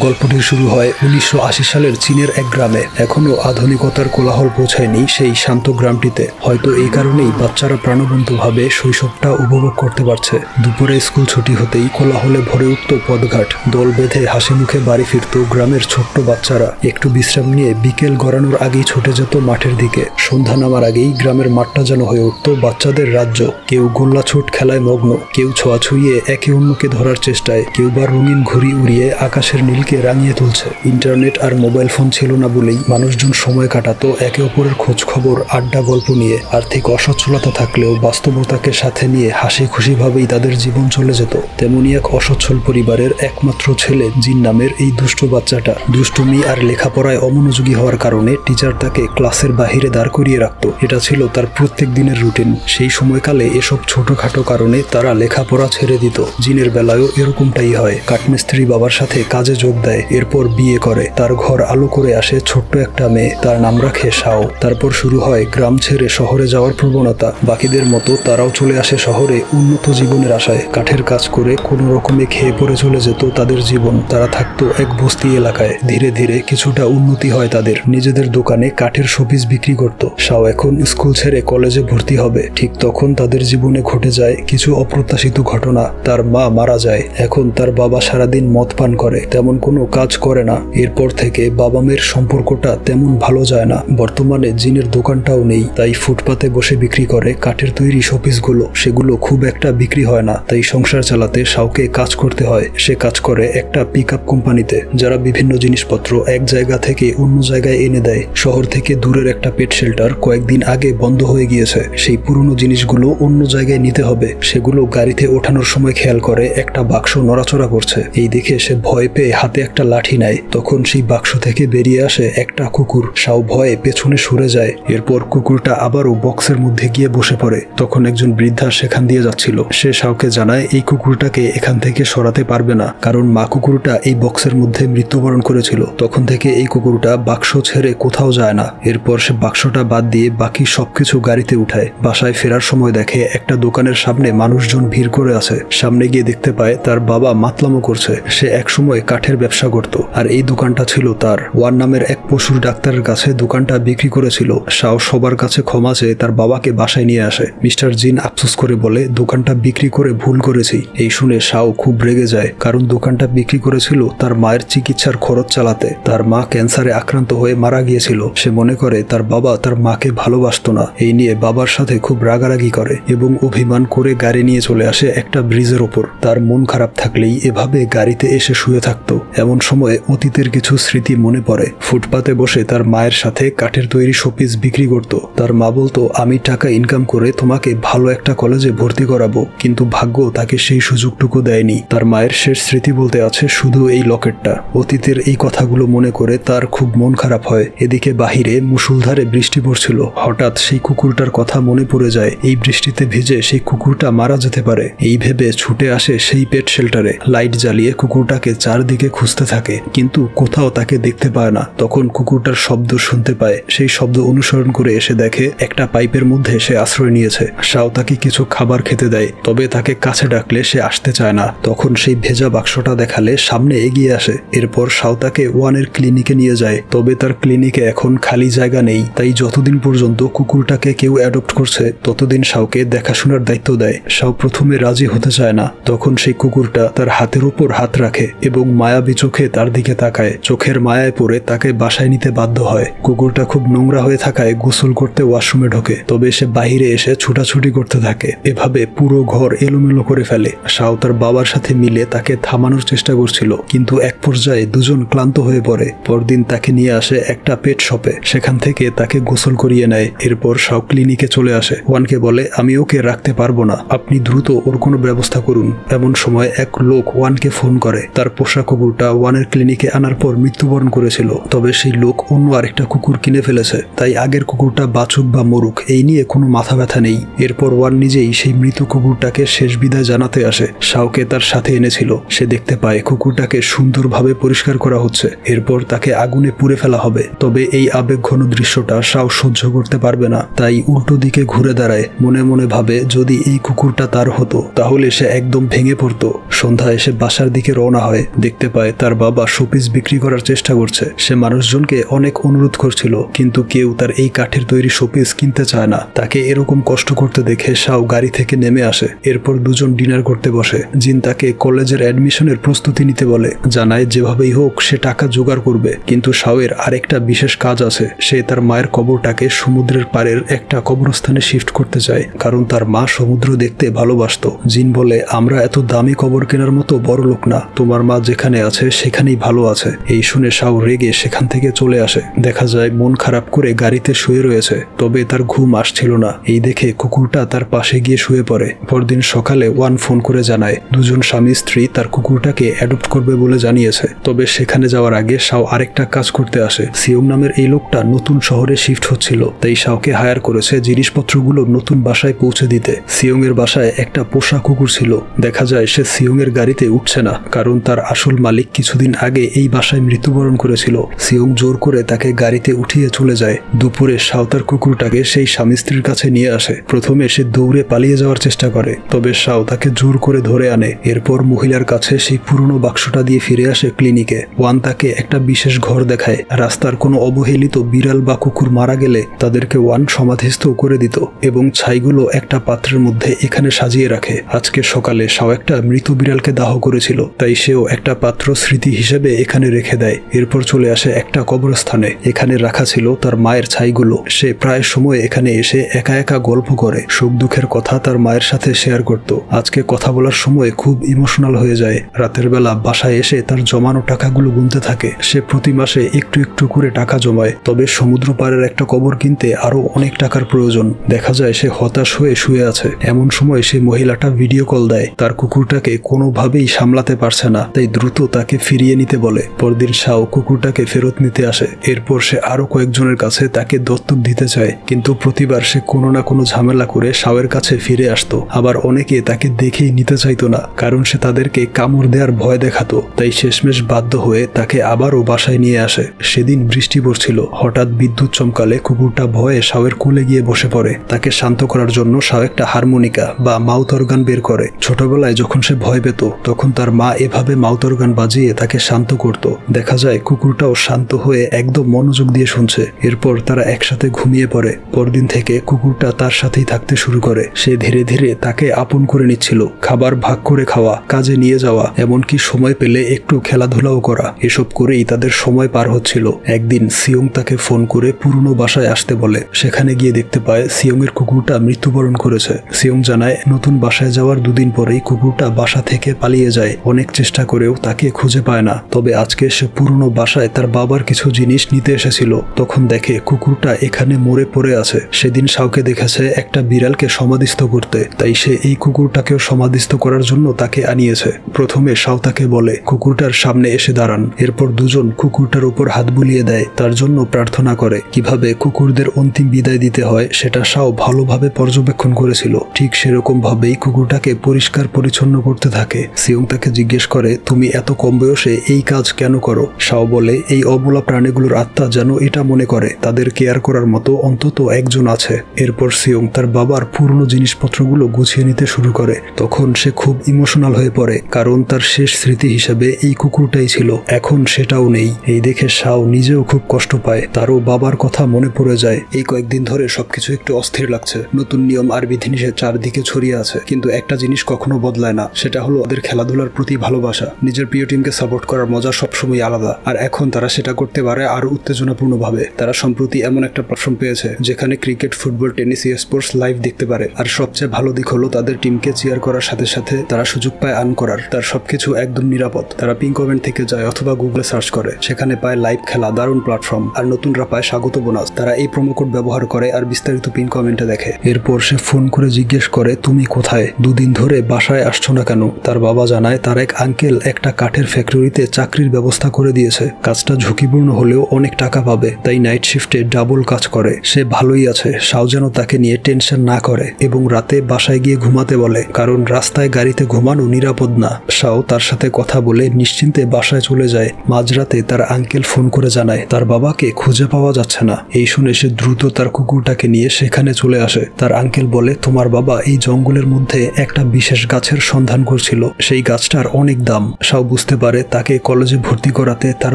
গল্পটি শুরু হয় উনিশশো আশি সালের চীনের এক গ্রামে। এখনও আধুনিকতার কোলাহল পৌঁছায়নি সেই শান্ত গ্রামটিতে। হয়তো এই কারণেই বাচ্চারা প্রাণবন্তভাবে শৈশবটা উপভোগ করতে পারছে। দুপুরে স্কুল ছুটি হতেই কোলাহলে ভরে উঠত পদঘাট দল বেঁধে হাসি মুখে বাড়ি ফিরত গ্রামের ছোট্ট বাচ্চারা। একটু বিশ্রাম নিয়ে বিকেল গড়ানোর আগেই ছুটে যেত মাঠের দিকে। সন্ধ্যা নামার আগেই গ্রামের মাঠটা যেন হয়ে উঠত বাচ্চাদের রাজ্য। কেউ গোল্লা ছুট খেলায় মগ্ন, কেউ ছোঁয়া ছুঁয়ে একে অন্যকে ধরার চেষ্টায়, কেউ বা রঙিন ঘুড়ি উড়িয়ে আকাশের নীলকে রাঙিয়ে তুলছে। ইন্টারনেট আর মোবাইল ফোন ছিল না বলেই মানুষজন সময় কাটাতো একে অপরের খোঁজ খবর আড্ডা, গল্প নিয়ে। আর্থিক অসচ্ছলতা থাকলেও বাস্তবতাকে সাথে নিয়ে হাসি খুশিভাবেই তাদের জীবন চলে যেত। তেমনি এক অসচ্ছল পরিবারের একমাত্র ছেলে জিন নামের এই দুষ্ট বাচ্চাটা দুষ্টুমি আর লেখাপড়ায় অমনোযোগী হওয়ার কারণে টিচার তাকে ক্লাসের বাহিরে দাঁড় করিয়ে রাখত। এটা ছিল তার প্রত্যেক দিনের রুটিন। সেই সময়কালে এসব ছোটখাটো কারণে তারা লেখাপড়া ছেড়ে দিত। জিনের বেলায়ও এরকমটাই হয়। কাঠমিস্ত্রি বাবার সাথে কাজে যোগ দেয়। এরপর বিয়ে করে। তার ঘর আলো করে আসে ছোট্ট একটা মেয়ে। তার নাম রাখে শাও তারপর শুরু হয় গ্রাম ছেড়ে শহরে যাওয়ার প্রবণতা। বাকিদের মতো তারাও চলে আসে শহরে উন্নত জীবনের আশায়। কাঠের কাজ করে কোনো রকমে খেয়ে পড়ে চলে যেত তাদের জীবন। তারা থাকতো এক বস্তি এলাকায়। ধীরে ধীরে কিছুটা উন্নতি হয় তাদের। নিজেদের দোকানে কাঠের শোপিস বিক্রি করত। শাও এখন স্কুল ছেড়ে কলেজে ভর্তি হবে। ঠিক তখন তাদের জীবনে ঘটে যায় কিছু অপ্রত্যাশিত ঘটনা। তার মা মারা যায়। এখন তার বাবা সারাদিন মদ পান করে। তেমন কোনো কাজ করে না। এরপর থেকে বাবা মেয়ের সম্পর্কটা তেমন ভালো যায় না। বর্তমানে জিনের দোকানটাও নেই, তাই ফুটপাতে বসে বিক্রি করে কাঠের তৈরি শোপিসগুলো। সেগুলো খুব একটা বিক্রি হয় না, তাই সংসার চালাতে শাওকে কাজ করতে হয়। সে কাজ করে একটা পিক আপ কোম্পানিতে, যারা বিভিন্ন জিনিসপত্র এক জায়গা থেকে অন্য জায়গায় এনে দেয়। শহর থেকে দূরের একটা পেট শেল্টার কয়েকদিন আগে বন্ধ হয়ে গিয়েছে। সেই পুরনো জিনিসগুলো অন্য জায়গায় নিতে হবে। সেগুলো গাড়িতে ওঠানোর সময় খেয়াল করে একটা বাক্স নড়াচড়া করছে। এই দেখে সে ভয় পেয়ে হাতে একটা লাঠি নেয়, তখন সেই বাক্স থেকে বেরিয়ে আসে একটা কুকুর। সাও ভয়ে পেছনে সরে যায়। এরপর কুকুরটা আবারও বক্সের মধ্যে গিয়ে বসে পড়ে। তখন একজন বৃদ্ধা সেখান দিয়ে যাচ্ছিল। সে সাউকে জানায়, এই কুকুরটাকে এখান থেকে সরাতে পারবে না, কারণ মা কুকুরটা এই বক্সের মধ্যে মৃত্যুবরণ করেছিল। তখন থেকে এই কুকুরটা বাক্স ছেড়ে কোথাও যায় না। এরপর সে বাক্সটা বাদ দিয়ে বাকি সবকিছু গাড়িতে উঠায়। বাসায় ফেরার সময় দেখে একটা দোকানের সামনে মানুষজন ভিড় করে আছে। সামনে গিয়ে দেখতে পায়, তার বাবা মাতলামো করছে। সে একসময় কাঠের ব্যবসা করত। আর এই দোকানটা ছিল তার। ওয়ান নামের এক পশুর ডাক্তারের কাছে দোকানটা বিক্রি করেছিল। শাও সবার কাছে ক্ষমা চেয়ে তার বাবাকে বাসায় নিয়ে আসে। মিস্টার জিন আফসোস করে বলে, দোকানটা বিক্রি করে ভুল করেছি। এই শুনে শাও খুব রেগে যায়, কারণ দোকানটা বিক্রি করেছিল তার মায়ের চিকিৎসার খরচ চালাতে। তার মা ক্যান্সারে আক্রান্ত হয়ে মারা গিয়েছিল। সে মনে করে, তার বাবা তার মাকে ভালোবাসতো না। এই নিয়ে বাবার সাথে খুব রাগারাগি করে এবং অভিমান করে গাড়ি নিয়ে চলে আসে একটা ব্রিজের ওপর। তার মন খারাপ থাকলেই এভাবে গাড়িতে এসে শুয়ে থাকতো। এমন সময় অতীতের কিছু স্মৃতি মনে পড়ে। ফুটপাতে বসে তার মায়ের সাথে কাঠের তৈরি শোপিস বিক্রি করত। তার মা বলতো, আমি টাকা ইনকাম করে তোমাকে ভালো একটা কলেজে ভর্তি করাবো, কিন্তু ভাগ্য তাকে সেই সুযোগটুকু দেয়নি। তার মায়ের শেষ স্মৃতি বলতে আছে শুধু এই লকেটটা। অতীতের এই কথাগুলো মনে করে তার খুব মন খারাপ হয়। এদিকে বাহিরে মুসুলধারে বৃষ্টি পড়ছিল। হঠাৎ সেই কুকুরটার কথা মনে পড়ে যায়। এই বৃষ্টিতে ভিজে সেই কুকুরটা মারা যেতে পারে। এই ভেবে ছুটে আসে সেই পেট শেল্টারে। লাইট জ্বালিয়ে কুকুরটাকে চারদিকে খুঁজতে থাকে, কিন্তু কোথাও তাকে দেখতে পায় না। তখন কুকুরটার শব্দ শুনতে পায়। সেই শব্দ অনুসরণ করে এসে দেখে একটা পাইপের মধ্যে সে আশ্রয় নিয়েছে। শাও তাকে কিছু খাবার খেতে দেয়, তবে তাকে কাছে ডাকলে সে আসতে চায় না। তখন সেই ভেজা বাক্সটা দেখালে সামনে এগিয়ে আসে। এরপর শাও তাকে ওয়ানের ক্লিনিকে নিয়ে যায়, তবে তার ক্লিনিকে এখন খালি জায়গা নেই। তাই যতদিন পর্যন্ত কুকুরটাকে কেউ অ্যাডপ্ট করছে, ততদিন শাওকে দেখাশোনার দায়িত্ব দেয়। শাও প্রথমে রাজি হতে চায় না। তখন সেই কুকুরটা তার হাতের উপর হাত রাখে এবং মায়াবী চোখে তার দিকে তাকায়। চোখের মায়ায় পড়ে তাকে বাসায় নিতে বাধ্য হয়। কুকুরটা খুব নোংরা হয়ে থাকায় গোসল করতে ওয়াশরুমে ঢোকে। তবে সে বাহিরে এসে ছুটাছুটি করতে থাকে। এভাবে পুরো ঘর এলোমেলো করে ফেলে। শাও তার বাবার সাথে মিলে তাকে থামানোর চেষ্টা করছিল। কিন্তু এক পর্যায়ে দুজন ক্লান্ত হয়ে পড়ে। পরদিন তাকে নিয়ে আসে একটা পেট শপে। সেখান থেকে তাকে গোসল করিয়ে নেয়। এরপর শাও ক্লিনিকে চলে আসে। ওয়ানকে বলে, আমি ওকে রাখতে পারব না। আপনি দ্রুত ওর কোনো ব্যবস্থা করুন। এমন সময় এক লোক ওয়ানকে ফোন করে। তার পোষা কুকুরটা ওয়ানের ক্লিনিকে আনার পর মৃত্যুবরণ করেছিল, তবে সেই লোক অন্য আরেকটা কুকুর কিনে ফেলেছে, তাই আগের কুকুরটা বাছুক বা মরুক, এই নিয়ে কোনো মাথা ব্যথা নেই। এরপর ওয়ান নিজেই সেই মৃত কুকুরটাকে শেষ বিদায় জানাতে আসে। শাওকে তার সাথে এনেছিল, সে দেখতে পায় কুকুরটাকে সুন্দরভাবে পরিষ্কার করা হচ্ছে, এরপর তাকে আগুনে পুড়ে ফেলা হবে। তবে এই আবেগ ঘন দৃশ্যটা শাও সহ্য করতে পারবে না, তাই উল্টো দিকে ঘুরে দাঁড়ায়, মনে মনে ভাবে যদি এই কুকুরটা তার হতো, তাহলে সে একদম ভেঙে পড়তো। সন্ধ্যা এসে বাসার দিকে রওনা হয়, দেখতে পায় পায় তার বাবা শোপিস বিক্রি করার চেষ্টা করছে। সে মানুষজনকে অনেক অনুরোধ করছিল, কিন্তু কেউ তার এই কাঠের তৈরি শোপিস কিনতে চায় না। তাকে এরকম কষ্ট করতে দেখে শাও গাড়ি থেকে নেমে আসে। এরপর দুজন ডিনার করতে বসে। জিন তাকে কলেজের অ্যাডমিশনের প্রস্তুতি নিতে বলে, জানায় যেভাবেই হোক সে টাকা জোগাড় করবে, কিন্তু শাওয়ের আরেকটা বিশেষ কাজ আছে। সে তার মায়ের কবরটাকে সমুদ্রের পাড়ের একটা কবরস্থানে শিফট করতে চায়, কারণ তার মা সমুদ্র দেখতে ভালোবাসতো। জিন বলে, আমরা এত দামি কবর কেনার মতো বড় লোক না। তোমার মা যেখানে আছে সেখানেই ভালো আছে। এই শুনে শাও রেগে সেখান থেকে চলে আসে। দেখা যায়, মন খারাপ করে গাড়িতে শুয়ে রয়েছে। তবে তার ঘুম আসছিল না। এই দেখে কুকুরটা তার পাশে গিয়ে শুয়ে পড়ে। পরদিন সকালে ওয়ান ফোন করে জানায়, দুজন স্বামী স্ত্রী তার কুকুরটাকে অ্যাডপ্ট করবে বলে জানিয়েছে। তবে সেখানে যাওয়ার আগে শাও আরেকটা কাজ করতে আসে। সিয়ং নামের এই লোকটা নতুন শহরে শিফট হচ্ছিল, তাই শাওকে হায়ার করেছে জিনিসপত্রগুলো নতুন বাসায় পৌঁছে দিতে। সিয়ং এর বাসায় একটা পোষা কুকুর ছিল। দেখা যায়, সে সিয়ং এর গাড়িতে উঠছে না, কারণ তার আসল মালিক কিছুদিন আগে এই বাসায় মৃত্যুবরণ করেছিল। সিয়ং জোর করে তাকে গাড়িতে উঠিয়ে চলে যায়। দুপুরে শাও তার কুকুরটাকে সেই স্বামী স্ত্রীর কাছে নিয়ে আসে। প্রথমে সে দৌড়ে পালিয়ে যাওয়ার চেষ্টা করে, তবে শাও তাকে জোর করে ধরে আনে। এরপর মহিলার কাছে সেই পুরনো বাক্সটা দিয়ে ফিরে আসে ক্লিনিকে। ওয়ান তাকে একটা বিশেষ ঘর দেখায়। রাস্তার কোনো অবহেলিত বিড়াল বা কুকুর মারা গেলে তাদেরকে ওয়ান সমাধিস্থ করে দিত এবং ছাইগুলো একটা পাত্রের মধ্যে এখানে সাজিয়ে রাখে। আজকে সকালে সাও একটা মৃত বিড়ালকে দাহ করেছিল, তাই সেও একটা পাত্র স্মৃতি হিসেবে এখানে রেখে দেয়। এরপর চলে আসে একটা কবরস্থানে। এখানে রাখা ছিল তার মায়ের ছাইগুলো। সে প্রায় সময় এখানে এসে একা একা গল্প করে। সুখ দুঃখের কথা তার মায়ের সাথে শেয়ার করত। আজকে কথা বলার সময় খুব ইমোশনাল হয়ে যায়। রাতের বেলা বাসায় এসে তার জমানো টাকাগুলো গুনতে থাকে। সে প্রতি মাসে একটু একটু করে টাকা জমায়। তবে সমুদ্র পাড়ের একটা কবর কিনতে আরও অনেক টাকার প্রয়োজন। দেখা যায় সে হতাশ হয়ে শুয়ে আছে। এমন সময় সে মহিলাটা ভিডিও কল দেয়। তার কুকুরটাকে কোনোভাবেই সামলাতে পারছে না। তাই দ্রুত তাকে ফিরিয়ে নিতে বলে। পরদিন শাও কুকুরটাকে ফেরত নিতে আসে। এরপর সে আরও কয়েকজনের কাছে তাকে দত্তক দিতে চায়। কিন্তু প্রতিবার সে কোনো না কোনো ঝামেলা করে শাওয়ের কাছে ফিরে আসতো। আবার অনেকে তাকে দেখেই নিতে চাইতো না, কারণ সে তাদেরকে কামড় দেওয়ার ভয় দেখাতো। তাই শেষমেশ বাধ্য হয়ে তাকে আবারও বাসায় নিয়ে আসে। সেদিন বৃষ্টি পড়ছিল। হঠাৎ বিদ্যুৎ চমকালে কুকুরটা ভয়ে শাওয়ের কোলে গিয়ে বসে পড়ে। তাকে শান্ত করার জন্য শাও একটা হারমোনিকা বা মাউথ অর্গান বের করে। ছোটবেলায় যখন সে ভয় পেত, তখন তার মা এভাবে মাউথ অর্গান বাজিয়ে তাকে শান্ত করত। দেখা যায়, কুকুরটাও শান্ত হয়ে একদম মনোযোগ দিয়ে শুনছে। এরপর তারা একসাথে ঘুমিয়ে পড়ে। পরদিন থেকে কুকুরটা তার সাথেই থাকতে শুরু করে। সে ধীরে ধীরে তাকে আপন করে নিচ্ছিল। খাবার ভাগ করে খাওয়া, কাজে নিয়ে যাওয়া, এমনকি সময় পেলে একটু খেলাধুলাও করা। এসব করেই তাদের সময় পার হচ্ছিল। একদিন সিয়ং তাকে ফোন করে পুরনো বাসায় আসতে বলে। সেখানে গিয়ে দেখতে পায় সিয়ং এর কুকুরটা মৃত্যুবরণ করেছে। সিয়ং জানায়, নতুন বাসায় যাওয়ার দুদিন পরেই কুকুরটা বাসা থেকে পালিয়ে যায়। অনেক চেষ্টা করেও তাকে খুঁজে পায় না। তবে আজকে সে পুরনো বাসায় তার বাবার কিছু জিনিস নিতে এসেছিল। তখন দেখে কুকুরটা এখানে মরে পড়ে আছে। সেদিন শাওকে দেখেছে একটা বিড়ালকে সমাধিস্থ করতে। তাই সে এই কুকুরটাকেও সমাধিস্থ করার জন্য তাকে আনিয়েছে। প্রথমে শাও তাকে বলে, কুকুরটার সামনে এসে দাঁড়ান। এরপর দুজন কুকুরটার উপর হাত বুলিয়ে দেয়। তার জন্য প্রার্থনা করে। কীভাবে কুকুরদের অন্তিম বিদায় দিতে হয়, সেটা শাও ভালোভাবে পর্যবেক্ষণ করেছিল। ঠিক সেরকম ভাবেই কুকুরটাকে পরিষ্কার পরিচ্ছন্ন করতে থাকে। সিয়ং তাকে জিজ্ঞেস করে, তুমি এত কম বয়সে এই কাজ কেন করো? শাও বলে, এই অবলা প্রাণীগুলোর আত্মা যেন এটা মনে করে, তাদের কেয়ার করার মতো অন্তত একজন আছে। এরপর সিয়ং তার বাবার পুরনো জিনিসপত্রগুলো গুছিয়ে নিতে শুরু করে। তখন সে খুব ইমোশনাল হয়ে পড়ে, কারণ তার শেষ স্মৃতি হিসাবে এই কুকুরটাই ছিল। এখন সেটাও নেই। এই দেখে শাও নিজেও খুব কষ্ট পায়। তারও বাবার কথা মনে পড়ে যায়। এই কয়েকদিন ধরে সবকিছু একটু অস্থির লাগছে। নতুন নিয়ম আর বিধিনিষেধ চারদিকে ছড়িয়ে আছে। কিন্তু একটা জিনিস কখনো বদলায় না, সেটা হলো ওদের খেলাধুলার প্রতি ভালোবাসা। নিজের প্রিয় টিমকে সাপোর্ট করার মজা সবসময় আলাদা। আর এখন তারা সেটা করতে পারে আরও উত্তেজনাপূর্ণভাবে। তারা সম্প্রতি এমন একটা প্ল্যাটফর্ম পেয়েছে, যেখানে cricket football tennis sports live দেখতে পারে। আর সবচেয়ে ভালো দিক হলো তাদের টিমকে চেয়ার করার সাথে সাথে তারা সুযোগ পায় আর্ন করার। তার সবকিছু একদম নিরাপদ। তারা পিন কমেন্ট থেকে যায় অথবা গুগলে সার্চ করে, সেখানে পায় লাইভ খেলা, দারুণ প্ল্যাটফর্ম আর নতুনরা পায় স্বাগত বোনাস তারা এই প্রোমো কোড ব্যবহার করে আর বিস্তারিত পিন কমেন্টে দেখে। এরপর সে ফোন করে জিজ্ঞেস করে, তুমি কোথায়? দুদিন ধরে বাসায় আসছো না কেন? তার বাবা জানায়, তার এক আঙ্কেল একটা কাঠের ফ্যাক্টরিতে চাকরির ব্যবস্থা করে দিয়েছে। কাজটা ঝুঁকিপূর্ণ হলেও অনেক টাকা পাবে, তাই নাইট শিফটে ডাবল কাজ করে। সে ভালোই আছে, সাও যেন তাকে নিয়ে টেনশন না করে এবং রাতে বাসায় গিয়ে ঘুমাতে বলে, কারণ রাস্তায় গাড়িতে ঘুমানো নিরাপদ না। সাও তার সাথে কথা বলে নিশ্চিন্তে বাসায় চলে যায়। মাঝরাতে তার আঙ্কেল ফোন করে জানায়, তার বাবাকে খুঁজে পাওয়া যাচ্ছে না। এই শুনে সে দ্রুত তার কুকুরটাকে নিয়ে সেখানে চলে আসে। তার আঙ্কেল বলে, তোমার বাবা এই জঙ্গলের মধ্যে একটা বিশেষ গাছের সন্ধান করছিল। সেই গাছটার অনেক দাম। সাও বুঝতে বুঝতে পারে তাকে কলেজে ভর্তি করাতে তার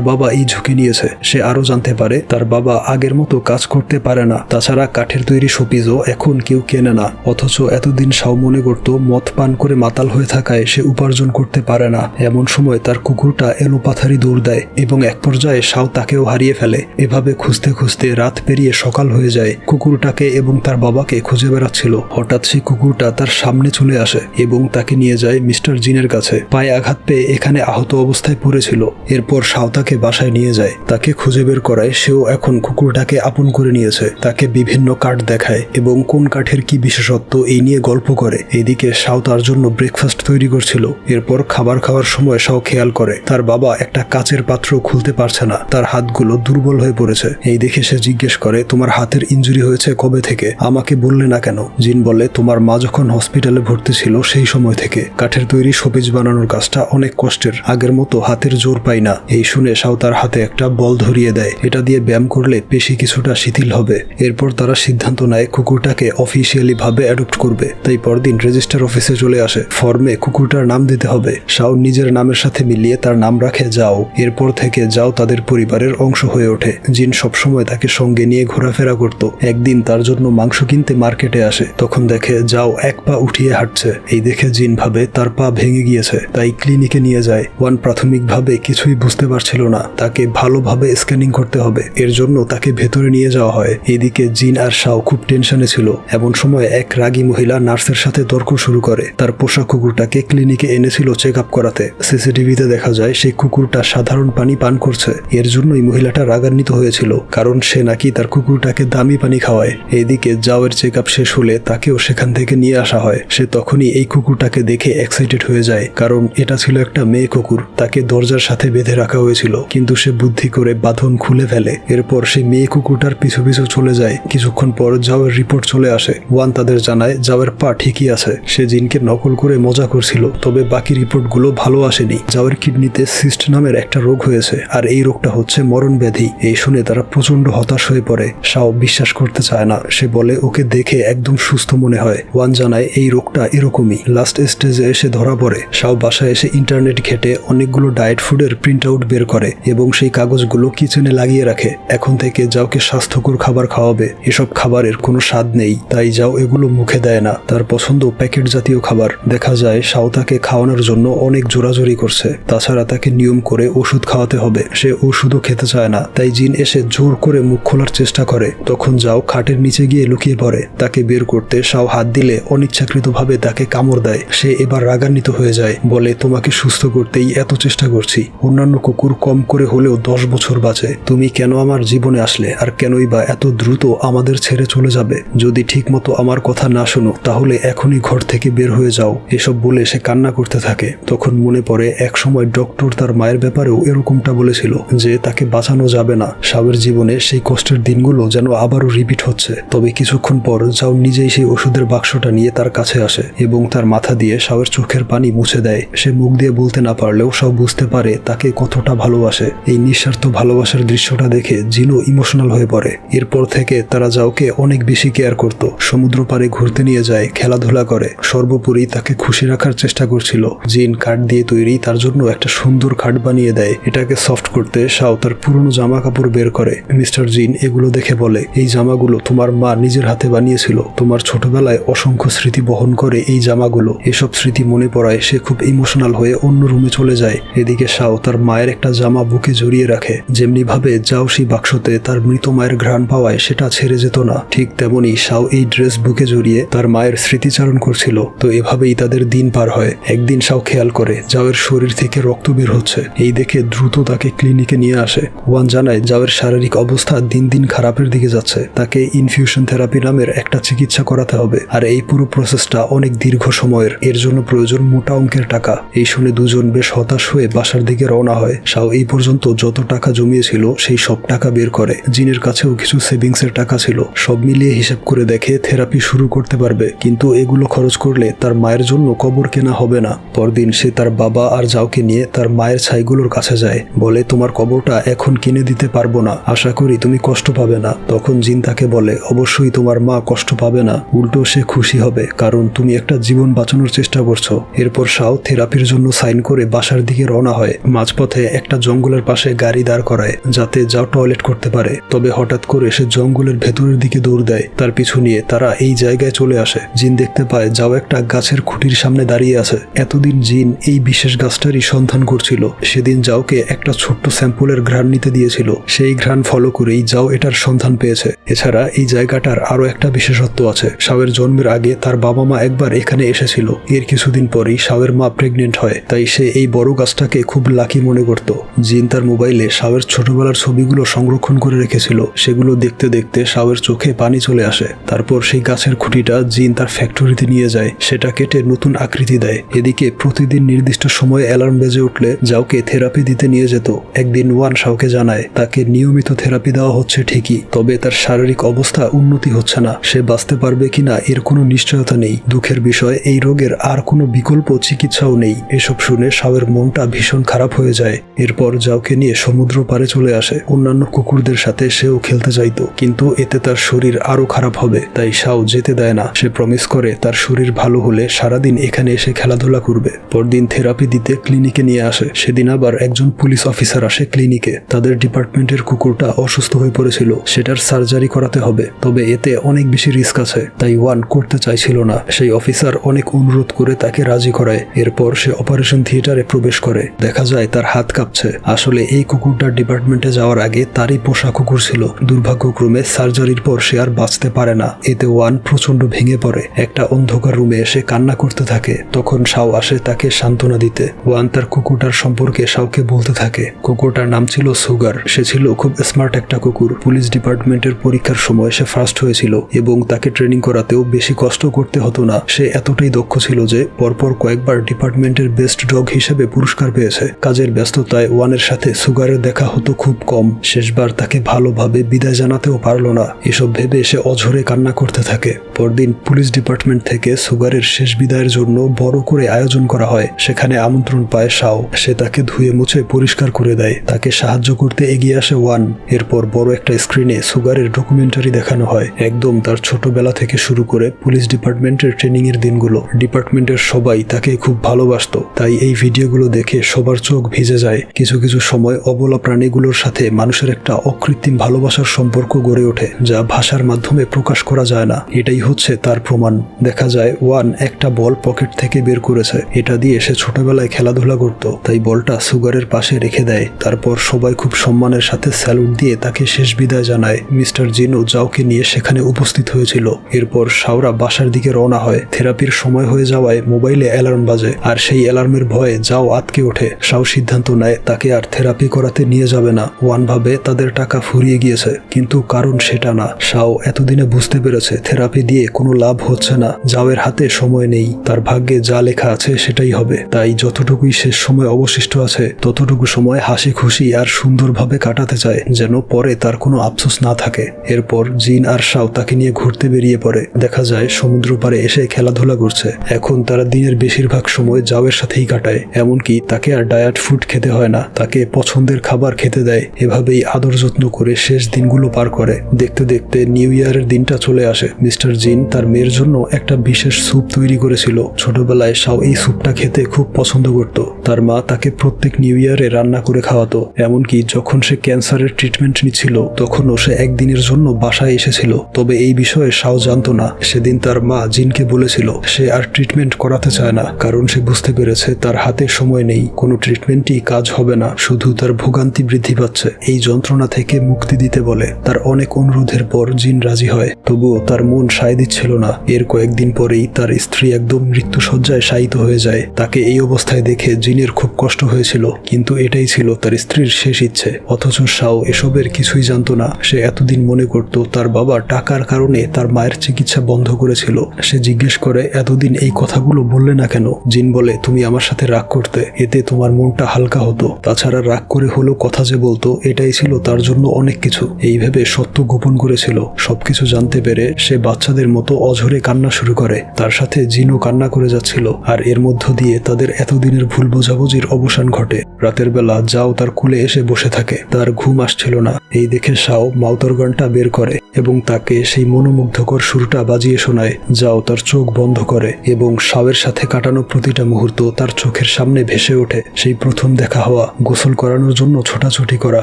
বাবা এই ঝুঁকি নিয়েছে। সে আরও জানতে পারে তার বাবা আগের মতো কাজ করতে পারে না। তাছাড়া কাঠের তৈরি শোপিসও এখন কেউ কেনে না। অথচ এতদিন সাও মনে করত মদ পান করে মাতাল হয়ে থাকায় সে উপার্জন করতে পারে না। এমন সময় তার কুকুরটা এলোপাথারি দৌড় দেয় এবং এক পর্যায়ে সাও তাকেও হারিয়ে ফেলে। এভাবে খুঁজতে খুঁজতে রাত পেরিয়ে সকাল হয়ে যায়। কুকুরটাকে এবং তার বাবাকে খুঁজে বেড়াচ্ছিল। হঠাৎ সেই কুকুরটা তার সামনে চলে আসে এবং তাকে নিয়ে যায় মিস্টার জিনের কাছে। পায়ে আঘাত পেয়ে এখানে আহত অবস্থায় পড়েছিল। এরপর সাও তাকে বাসায় নিয়ে যায়। তাকে খুঁজে বের করায় সেও এখন কুকুরটাকে আপন করে নিয়েছে। তাকে বিভিন্ন কাঠ দেখায় এবং কোন কাঠের কি বিশেষত্ব এই নিয়ে গল্প করে। এইদিকে সাও তার জন্য ব্রেকফাস্ট তৈরি করছিল। এরপর খাবার খাওয়ার সময় সাও খেয়াল করে, তার বাবা একটা কাচের পাত্র খুলতে পারছে না। তার হাতগুলো দুর্বল হয়ে পড়েছে। এই দেখে সে জিজ্ঞেস করে, তোমার হাতের ইঞ্জুরি হয়েছে কবে থেকে? আমাকে বললে না কেন? জিন বলে, তোমার মা যখন হসপিটালে ভর্তি ছিল সেই সময় থেকে। কাঠের তৈরি শোপিজ বানানোর কাজটা অনেক কষ্টের। আগের মতো হাতের জোর পাই না। এই শুনে সাও তার হাতে একটা বল ধরিয়ে দেয়। এটা দিয়ে ব্যায়াম করলে পেশি কিছুটা শিথিল হবে। এরপর তারা সিদ্ধান্ত নেয় কুকুরটাকে অফিসিয়ালি ভাবে অ্যাডপ্ট করবে। তাই পরদিন রেজিস্টার অফিসে চলে আসে। ফর্মে কুকুরটার নাম দিতে হবে। সাও নিজের নামের সাথে মিলিয়ে তার নাম রাখে যাও। এরপর থেকে যাও তাদের পরিবারের অংশ হয়ে ওঠে। জিন সবসময় তাকে সঙ্গে নিয়ে ঘোরাফেরা করত। একদিন তার জন্য মাংস কিনতে মার্কেটে আসে। তখন দেখে যাও এক পা উঠিয়ে হাঁটছে। এই দেখে জিন ভাবে তার পা ভেঙে গিয়েছে। তাই ক্লিনিকে নিয়ে যায়। ওয়ান প্রাথমিকভাবে কিছুই বুঝতে পারছিল না। তাকে ভালোভাবে স্ক্যানিং করতে হবে। এর জন্য তাকে ভেতরে নিয়ে যাওয়া হয়। এদিকে জিন আর শাও খুব টেনশনে ছিল। এমন সময় এক রাগী মহিলা নার্সের সাথে তর্ক শুরু করে। তার পোষা কুকুরটাকে ক্লিনিকে এনেছিল চেক আপ করাতে। সিসিটিভিতে দেখা যায় সেই কুকুরটা সাধারণ পানি পান করছে। এর জন্যই মহিলাটা রাগান্বিত হয়েছিল, কারণ সে নাকি তার কুকুরটাকে দামি পানি খাওয়ায়। এইদিকে জাওয়ের চেক আপ শেষ হলে তাকেও সেখান থেকে নিয়ে আসা হয়। সে তখনই এই কুকুরটাকে দেখে এক্সাইটেড হয়ে যায়, কারণ এটা ছিল একটা মেয়ে কুকুর। তাকে দরজার সাথে বেঁধে রাখা হয়েছিল, কিন্তু সে বুদ্ধি করে বাঁধন খুলে ফেলে। এরপর সেই মেয়ে কুকুরটার পিছু পিছু চলে যায়। কিছুক্ষণ পর জাওয়ের রিপোর্ট চলে আসে। ওয়ান তাদের জানায় জাওয়ের পা ঠিকই আছে। সে জিনকে নকল করে মজা করছিল, তবে বাকি রিপোর্টগুলো ভালো আসেনি। জাওয়ের কিডনিতে সিস্ট নামের একটা রোগ হয়েছে, আর এই রোগটা হচ্ছে মরণ ব্যাধি। এই শুনে তারা প্রচণ্ড হতাশ হয়ে পড়ে। শাও বিশ্বাস করতে চায় না। সে বলে, ওকে দেখে একদম সুস্থ মনে হয়। ওয়ান জানায়, এই রোগটা এরকমই। লাস্ট স্টেজে এসে ধরা পড়ে। শাও বাসায় এসে ইন্টারনেট ঘেটে অনেকগুলো ডায়েট ফুডের প্রিন্ট আউট বের করে এবং সেই কাগজগুলো কিচেনে লাগিয়ে রাখে। এখন থেকে যাওকে স্বাস্থ্যকর খাবার খাওয়াবে। এসব খাবারের কোনো স্বাদ নেই, তাই যাও এগুলো মুখে দেয় না। তার পছন্দ প্যাকেট জাতীয় খাবার। দেখা যায় শাও তাকে খাওয়ানোর জন্য অনেক জোরাজোরি করছে। তাছাড়া তাকে নিয়ম করে ওষুধ খাওয়াতে হবে। সে ওষুধও খেতে চায় না, তাই জিন এসে জোর করে মুখ খোলার চেষ্টা করে। তখন যাও খাটের নিচে গিয়ে লুকিয়ে পড়ে। তাকে বের করতে সাও হাত দিলে অনিচ্ছাকৃতভাবে তাকে কামড় দেয়। সে এবার রাগান্বিত হয়ে যায়, বলে, তোমাকে সুস্থ করতেই এত চেষ্টা করছি। অন্যান্য কুকুর কম করে হলেও দশ বছর বাঁচে। তুমি কেন আমার জীবনে আসলে? আর কেনই বা এত দ্রুত আমাদের ছেড়ে চলে যাবে? যদি ঠিকমতো আমার কথা না শোনো, তাহলে এখনই ঘর থেকে বের হয়ে যাও। এসব বলে সে কান্না করতে থাকে। তখন মনে পড়ে এক সময় ডক্টর তার মায়ের ব্যাপারেও এরকমটা বলেছিল, যে তাকে বাঁচানো যাবে না। সাবের জীবনে সেই কষ্টের দিনগুলো যেন আবারও রিপিট হচ্ছে। তবে কিছুক্ষণ পর যাও নিজেই সেই ওষুধের বাক্সটা নিয়ে তার কাছে আসে এবং তার মাথা দিয়ে সাবের চোখের পানি মুছে দেয়। সে মুখ দিয়ে বলতে না পারলেও সব বুঝতে পারে তাকে কতটা ভালোবাসে। এই নিঃস্বার্থ ভালোবাসার দৃশ্যটা দেখে জিনও ইমোশনাল হয়ে পড়ে। এরপর থেকে তারা যাওকে অনেক বেশি কেয়ার করত। সমুদ্র পাড়ে ঘুরতে নিয়ে যায়, খেলাধুলা করে। সর্বোপরি তাকে খুশি রাখার চেষ্টা করছিল। জিন কাঠ দিয়ে তৈরি তার জন্য একটা সুন্দর খাট বানিয়ে দেয়। এটাকে সফট করতে শাও তার পুরনো জামা কাপড় বের করে। মিস্টার জিন এগুলো দেখে বলে, এই জামাগুলো তোমার মা নিজের হাতে বানিয়েছিল। তোমার ছোটবেলায় অসংখ্য স্মৃতি বহন করে এই জামাগুলো। এসব স্মৃতি মনে পড়ায় সে খুব ইমোশনাল হয়ে অন্য রুমে চলে যায়। এদিকে শাও তার মায়ের একটা জামা বুকে জড়িয়ে রাখে। যেমনি ভাবে যাও সেই বাক্সতে তার মৃত মায়ের ঘ্রাণ পাওয়ায় সেটা ছেড়ে যেত না। ঠিক তেমনি শাও এই ড্রেস বুকে জড়িয়ে তার মায়ের স্মৃতিচারণ করছিল। তো এভাবেই তাদের দিন পার হয়। একদিন শাও খেয়াল করে যাওয়ের শরীর থেকে রক্ত বের হচ্ছে। এই দেখে দ্রুত তাকে ক্লিনিকে নিয়ে আসে। ওয়ান জানায় যাওয়ের শারীরিক অবস্থা দিন দিন খারাপের দিকে যাচ্ছে। তাকে ইনফিউশন থেরাপি নামের একটা চিকিৎসা করাতে হবে। আর এই পুরো প্রসেসটা অনেক দীর্ঘ সময়ের। এর জন্য প্রয়োজন মোটা অঙ্কের টাকা। এই শুনে দুজন বেশ হতাশ হয়ে বাসার দিকে রওনা হয়। শাও এই পর্যন্ত যত টাকা জমিয়েছিল, সেই সব টাকা বের করে। জিনের কাছেও কিছু সেভিংসের টাকা ছিল। সব মিলিয়ে হিসাব করে দেখে থেরাপি শুরু করতে পারবে। কিন্তু এগুলো খরচ করলে তার মায়ের জন্য কবর কেনা হবে না। পরদিন সে তার বাবা আর যাওকে নিয়ে তার মায়ের ছাইগুলোর কাছে যায়। বলে, তোমার কবরটা এখন কিনে দিতে পারব না। আশা করি তুমি কষ্ট পাবে না। তখন জিন তাকে বলে, অবশ্যই তোমার মা কষ্ট পাবে না। উল্টো সে খুশি হবে, কারণ তুমি একটা জীবন বাঁচানোর চেষ্টা করছ। এরপর শাও থেরাপির জন্য সাইন করে বাসা বাসার দিকে রওনা হয়। মাঝপথে একটা জঙ্গলের পাশে গাড়ি দাঁড় করায়, যাতে যাও টয়লেট করতে পারে। তবে হঠাৎ করে সে জঙ্গলের ভেতরের দিকে দৌড় দেয়। তার পিছু নিয়ে তারা এই জায়গায় চলে আসে। জিন দেখতে পায়, যাও একটা গাছের খুঁটির সামনে দাঁড়িয়ে আছে। এতদিন জিন এই বিশেষ গাছটারই সন্ধান করছিল। সেদিন যাওকে একটা ছোট্ট স্যাম্পলের ঘ্রাণ নিতে দিয়েছিল। সেই ঘ্রাণ ফলো করেই যাও এটার সন্ধান পেয়েছে। এছাড়া এই জায়গাটার আরও একটা বিশেষত্ব আছে। শাওয়ের জন্মের আগে তার বাবা মা একবার এখানে এসেছিল। এর কিছুদিন পরেই শাওয়ের মা প্রেগনেন্ট হয়। তাই সে এই বড় গাছটাকে খুব লাকি মনে করত। জিন তার মোবাইলে শাওয়ের ছোটবেলার ছবিগুলো সংরক্ষণ করে রেখেছিল। সেগুলো দেখতে দেখতে শাওয়ের চোখে পানি চলে আসে। তারপর সেই গাছের খুঁটিটা জিন তার ফ্যাক্টরিতে নিয়ে যায়। সেটা কেটে নতুন আকৃতি দেয়। এদিকে প্রতিদিন নির্দিষ্ট সময়ে অ্যালার্ম বেজে উঠলে যাওকে থেরাপি দিতে নিয়ে যেত। একদিন ওয়ান শাওকে জানায়, তাকে নিয়মিত থেরাপি দেওয়া হচ্ছে ঠিকই, তবে তার শারীরিক অবস্থা উন্নতি হচ্ছে না। সে বাঁচতে পারবে কিনা এর কোনো নিশ্চয়তা নেই। দুঃখের বিষয়, এই রোগের আর কোনো বিকল্প চিকিৎসাও নেই। এসব শুনে শাওয়ের মনটা ভীষণ খারাপ হয়ে যায়। এরপর যাওকে নিয়ে সমুদ্র পারে চলে আসে। অন্যান্য কুকুরদের সাথে সেও খেলতে চাইতো কিন্তু এতে তার শরীর আরও খারাপ হবে, তাই শাও যেতে দেয় না। সে প্রমিস করে তার শরীর ভালো হলে সারাদিন এখানে এসে খেলাধুলা করবে। পরদিন থেরাপি দিতে ক্লিনিকে নিয়ে আসে। সেদিন আবার একজন পুলিশ অফিসার আসে ক্লিনিকে তাদের ডিপার্টমেন্টের কুকুরটা অসুস্থ হয়ে পড়েছিল। সেটার সার্জারি করাতে হবে। তবে এতে অনেক বেশি রিস্ক আছে, তাই ওয়ান করতে চাইছিল না। সেই অফিসার অনেক অনুরোধ করে তাকে রাজি করায়। এরপর সে অপারেশন থিয়েটারে প্রবেশ করে। দেখা যায় তার হাত কাঁপছে। আসলে এই কুকুরটার ডিপার্টমেন্টে যাওয়ার আগে তারই পোষা কুকুর ছিল। দুর্ভাগ্যক্রমে সার্জারির পর সে আর বাঁচতে পারে না। এতে ওয়ান প্রচণ্ড ভেঙে পড়ে। একটা অন্ধকার রুমে এসে কান্না করতে থাকে। তখন শাও আসে তাকে সান্ত্বনা দিতে। ওয়ান তার কুকুরটার সম্পর্কে শাওকে বলতে থাকে। কুকুরটার নাম ছিল সুগার। সে ছিল খুব স্মার্ট একটা কুকুর। পুলিশ ডিপার্টমেন্টের পরীক্ষার সময় সে ফার্স্ট হয়েছিল এবং তাকে ট্রেনিং করাতেও বেশি কষ্ট করতে হতো না। সে এতটাই দক্ষ ছিল যে পরপর কয়েকবার ডিপার্টমেন্টের বেস্ট ডগ হিসেবে পুরস্কার পেয়েছে। কাজের ব্যস্ততায় ওয়ানের সাথে সুগারের দেখা হতো খুব কম। শেষবার তাকে ভালোভাবে বিদায় জানাতেও পারল না। এসব ভেবে সে অঝরে কান্না করতে থাকে। পরদিন পুলিশ ডিপার্টমেন্ট থেকে সুগারের শেষ বিদায়ের জন্য বড় করে আয়োজন করা হয়। সেখানে আমন্ত্রণ পায় শাও। সে তাকে ধুয়ে মুছে পরিষ্কার করে দেয়। তাকে সাহায্য করতে এগিয়ে আসে ওয়ান। এরপর বড় একটা স্ক্রিনে সুগারের ডকুমেন্টারি দেখানো হয়। একদম তার ছোটবেলা থেকে শুরু করে পুলিশ ডিপার্টমেন্টের ট্রেনিং এর দিনগুলো। ডিপার্টমেন্টের সবাই তাকে খুব ভালোবাসতো। তাই এই ভিডিওগুলো দেখে সবার চোখ ভিজে যায়। কিছু কিছু সময় অবলা প্রাণীগুলোর সাথে মানুষের একটা অকৃত্রিম ভালোবাসার সম্পর্ক গড়ে ওঠে, যা ভাষার মাধ্যমে প্রকাশ করা যায় না। এটাই হচ্ছে তার প্রমাণ। দেখা যায়, ওয়ান একটা বল পকেট থেকে বের করেছে। এটা দিয়ে সে ছোটবেলায় খেলাধুলা করত, তাই বলটা সুগারের পাশে রেখে দেয়। তারপর সবাই খুব সম্মানের সাথে স্যালুট দিয়ে তাকে শেষ বিদায় জানায়। মিস্টার জিনো যাওকে নিয়ে সেখানে উপস্থিত হয়েছিল। এরপর শাওরা বাসার দিকে রওনা হয়। থেরাপির সময় হয়ে যাওয়ায় মোবাইলে অ্যালার্ম বাজে, আর সেই অ্যালার্মের ভয়ে যাও আতকে ওঠে। শাও সিদ্ধান্ত নেয়, তাকে আর থেরাপি করাতে নিয়ে যাবে না। ওয়ান ভাবে তাদের টাকা ফুরিয়ে গিয়েছে, কিন্তু কারণ সেটা না। শাও এতদিনে বুঝতে পেরেছে, থেরাপি দিয়ে কোনো লাভ হচ্ছে না। যাওয়ের হাতে সময় নেই। তার ভাগ্যে যা লেখা আছে সেটাই হবে। তাই যতটুকুই শেষ সময় অবশিষ্ট আছে, ততটুকু সময় হাসি খুশি আর সুন্দরভাবে কাটাতে চায়, যেন পরে তার কোনো আফসোস না থাকে। এরপর জিন আর শাও তাকে নিয়ে ঘুরতে বেরিয়ে পড়ে। দেখা যায়, সমুদ্র পারে এসে খেলাধুলা করছে। এখন তারা দিনের বেশিরভাগ সময় জাওয়ের সাথেই কাটায়। এমনকি তাকে আর ডায়েট ফুড খেতে হয় না, তাকে পছন্দের খাবার খেতে দেয়। এভাবেই আদর যত্ন করে শেষ দিনগুলো পার করে। দেখতে দেখতে নিউ ইয়ারের দিনটা চলে আসে। মিস্টার জিন তার মেয়ের জন্য একটা বিশেষ স্যুপ তৈরি করেছিল। ছোটবেলায় শাও এই স্যুপটা খেতে খুব পছন্দ করত। তার মা তাকে প্রত্যেক নিউ ইয়ারে রান্না করে খাওয়াতো। এমনকি যখন সে ক্যান্সারের ট্রিটমেন্ট নিচ্ছিল, তখনও সে একদিনের জন্য বাসায় এসেছিল। তবে এই বিষয়ে সাও জানতো না। সেদিন তার মা জিনকে বলেছিল, সে আর ট্রিটমেন্ট করাতে চায় না। কারণ সে বুঝতে পেরেছে তার হাতে সময় নেই, কোনো ট্রিটমেন্টই কাজ হবে না, শুধু তার ভোগান্তি বৃদ্ধি পাচ্ছে। এই যন্ত্রণা থেকে মুক্তি দিতে বলে, তার অনেক অনুরোধের পর জিন রাজি হয়, তবুও তার মন সায় দিচ্ছিল না। এর কয়েকদিন পরেই তার স্ত্রী একদম মৃত্যুসজ্জায় শায়িত হয়ে যায়। তাকে এই অবস্থায় দেখে জিনের খুব কষ্ট হয়েছিল, কিন্তু এটাই ছিল তার স্ত্রীর শেষ ইচ্ছে। অথচ শাও এসবের কিছুই জানতো না। সে এতদিন মনে করত, তার বাবা টাকার কারণে তার মায়ের চিকিৎসা বন্ধ করেছিল। সে জিজ্ঞেস করে, এতদিন এই কথাগুলো বললে না কেন? জিন বলে, তুমি আমার সাথে রাগ করতে। এতে তোমার মনটা হালকা হতো। তাছাড়া রাগ করে হলেও কথা যে বলতো, এটাই ছিল তার জন্য অনেক কিছু। এই ভেবে সত্য গোপন করেছিল। সবকিছু জানতে পেরে সে বাচ্চাদের মতো অঝরে কান্না শুরু করে। তার সাথে জিনও কান্না করে যাচ্ছিল। আর এর মধ্য দিয়ে তাদের এতদিনের ভুল বোঝাবুঝির অবসান ঘটে। রাতের বেলা যাও তার কুলে এসে বসে থাকে। তার ঘুম আসছিল না। এই দেখে শাও মাউতর গানটা বের করে এবং তাকে সেই মনোমুগ্ধকর সুরটা বাজিয়ে শোনায়, যাও তার চোখ বন্ধ করে এবং শাওয়ের সাথে কাটানো প্রতিটা মুহূর্ত তার চোখের সামনে সামনে ভেসে ওঠে। সেই প্রথম দেখা হওয়া, গোসল করানোর জন্য ছোটাছুটি করা,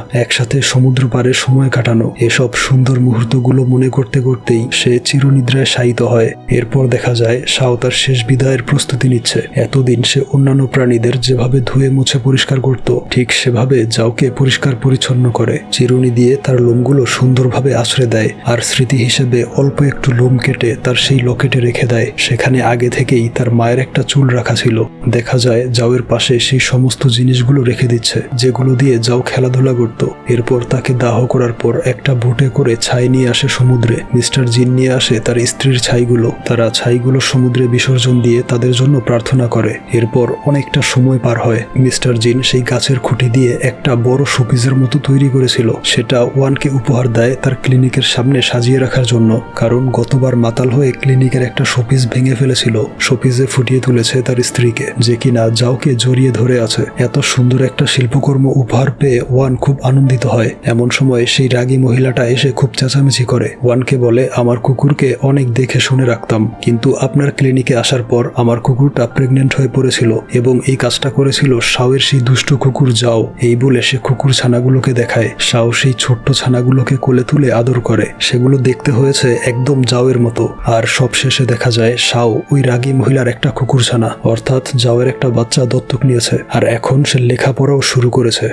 একসাথে সমুদ্র পাড়ে সময় কাটানো। এসব সুন্দর মুহূর্তগুলো মনে করতে করতেই সে চিরনিদ্রায় শায়িত হয়। এরপর দেখা যায় শাও তার শেষ বিদায়ের প্রস্তুতি নিচ্ছে। এতদিন সে অন্যান্য প্রাণীদের যেভাবে ধুয়ে মুছে পরিষ্কার করত, ঠিক সেভাবে যাওকে পরিষ্কার পরিচ্ছন্ন করে। চিরুনি দিয়ে তার লোমগুলো সুন্দরভাবে আশ্রে দেয়, আর স্মৃতি হিসেবে অল্প একটু লোম কেটে তার সেই লকেটে রেখে দেয়। সেখানে আগে থেকেই তার মায়ের একটা চুল রাখা ছিল। দেখা যায় জাওয়ের পাশে সেই সমস্ত জিনিসগুলো রেখে দিচ্ছে, যেগুলো দিয়ে যাও খেলাধুলা করত। এরপর তাকে দাহ করার পর একটা বোটে করে ছাই নিয়ে আসে সমুদ্রে। মিস্টার জিন নিয়ে আসে তার স্ত্রীর ছাইগুলো। তারা ছাইগুলো সমুদ্রে বিসর্জন দিয়ে তাদের জন্য প্রার্থনা করে। এরপর অনেকটা সময় পার হয়। মিস্টার জিন সেই গাছের খুঁটি দিয়ে একটা বড় শোপিসের মতো তৈরি করেছিল। সেটা ওয়ানকে উপহার দেয় তার ক্লিনিকের সামনে সাজিয়ে রাখার জন্য। কারণ গতবার মাতাল হয়ে ক্লিনিকের একটা শোপিস ভেঙে ফেলেছিল। শোপিসে ফুটিয়ে তুলেছে তার স্ত্রীকে। যে কিনা যাওকে জড়িয়ে ধরে আছে। এত সুন্দর একটা শিল্পকর্ম উপহার পেয়ে ওয়ান খুব আনন্দিত হয়। এমন সময় সেই রাগী মহিলাটা এসে খুব চেঁচামেচি করে। ওয়ানকে বলে, আমার কুকুরকে অনেক দেখে শুনে রাখতাম, কিন্তু আপনার ক্লিনিকে আসার পর আমার কুকুরটা প্রেগনেন্ট হয়ে পড়েছিল এবং এই কাজটা করেছিল শাওয়ের সেই দুষ্ট কুকুর যাও। এই বলে সে কুকুর ছানাগুলোকে দেখায়। শাও সেই ছোট্ট ছানাগুলোকে কোলে তুলে আদর করে। সেগুলো দেখতে হয়েছে একদম জাওয়ের মতো। আর সবশেষে দেখা যায় শাও ওই রাগী মহিলার একটা কুকুর ছানা। অর্থাৎ জাওয়ের একটা বাচ্চা দত্তক নিয়েছে। আর এখন সে লেখাপড়াও শুরু করেছে।